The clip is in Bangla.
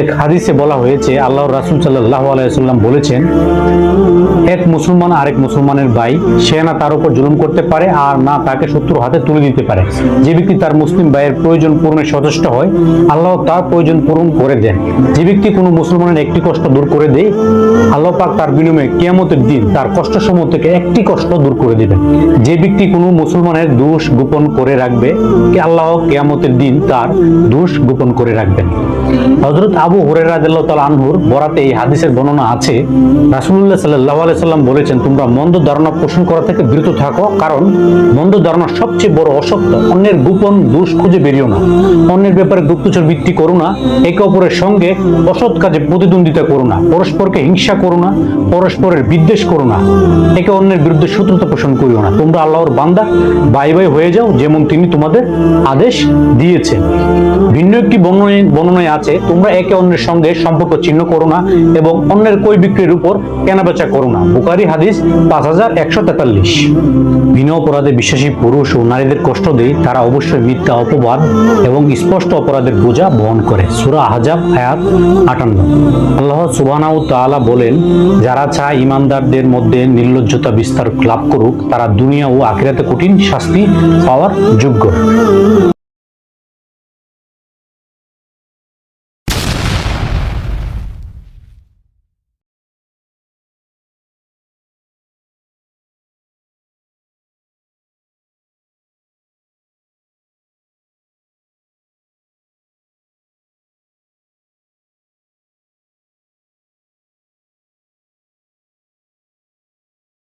এক হাদিসে বলা হয়েছে আল্লাহ রাসুল সাল্লাহ আলাইসাল্লাম বলেছেন, এক মুসলমান আরেক মুসলমানের ভাই, সে না তার উপর জুলুম করতে পারে আর না তাকে শত্রু হাতে তুলে দিতে পারে। যে ব্যক্তি তার মুসলিম ভাইয়ের প্রয়োজন পূরণে সচেষ্ট হয়, আল্লাহ তার প্রয়োজন পূরণ করে দেন। যে ব্যক্তি কোনো মুসলমানের একটি কষ্ট দূর করে দেয়, আল্লাহ পাক তার বিনিময়ে কিয়ামতের দিন তার কষ্ট সমূহ থেকে একটি কষ্ট দূর করে দিবেন। যে ব্যক্তি কোনো মুসলমানের দোষ গোপন করে রাখবে আল্লাহ কেয়ামতের দিন তার দোষ গোপন করে রাখবেন। হজরত আবু আনহুর বরাতে এই হাদিসের বর্ণনা আছে। রাসূলুল্লাহ সাল্লাল্লাহু আলাইহি সাল্লাম বলেছেন, তোমরা মন্দ ধারণা পোষণ করা থেকে বিরত থাকো, কারণ মন্দ ধারণা সবচেয়ে বড় অসত্য। অন্যের গোপন দোষ খুঁজে বেরিও না। অন্যের ব্যাপারে গুপ্তচর ভিত্তি করো না। একে অপরের সঙ্গে অসৎ কাজে প্রতিদ্বন্দ্বিতা করো না। পরস্পরকে হিংসা করো না। পরস্পরের বিদ্বেষ করো না। একে অন্যের বিরুদ্ধে শত্রুতা পোষণ করিও না। তোমরা আল্লাহর বান্দা। বাই বাই হয়ে যাও যেমন তিনি তোমাদের আদেশ দিয়েছেন। ভিন্ন একটি বর্ণনায় বর্ণনায় আছে তোমরা একে অন্যের সঙ্গে সম্পর্ক চিহ্ন করো না এবং অন্যের কই বিক্রির উপর কেনাবেচা করো না। বুকারি হাদিস পাঁচ হাজার একশো তেতাল্লিশ। বিনা অপরাধে বিশ্বাসী পুরুষ ও নারীদের কষ্ট দেয় তারা অবশ্যই মিথ্যা অপবাদ এবং স্পষ্ট অপরাধের বোঝা বহন করে। সুরা আহজাব, আয়াত আটান্ন। আল্লাহ সুবহানাহু তাআলা বলেন, যারা চায় ইমানদারদের মধ্যে নির্লজ্জতা বিস্তার লাভ করুক, তারা দুনিয়া ও আখিরাতে কঠিন শাস্তি পাওয়ার যোগ্য।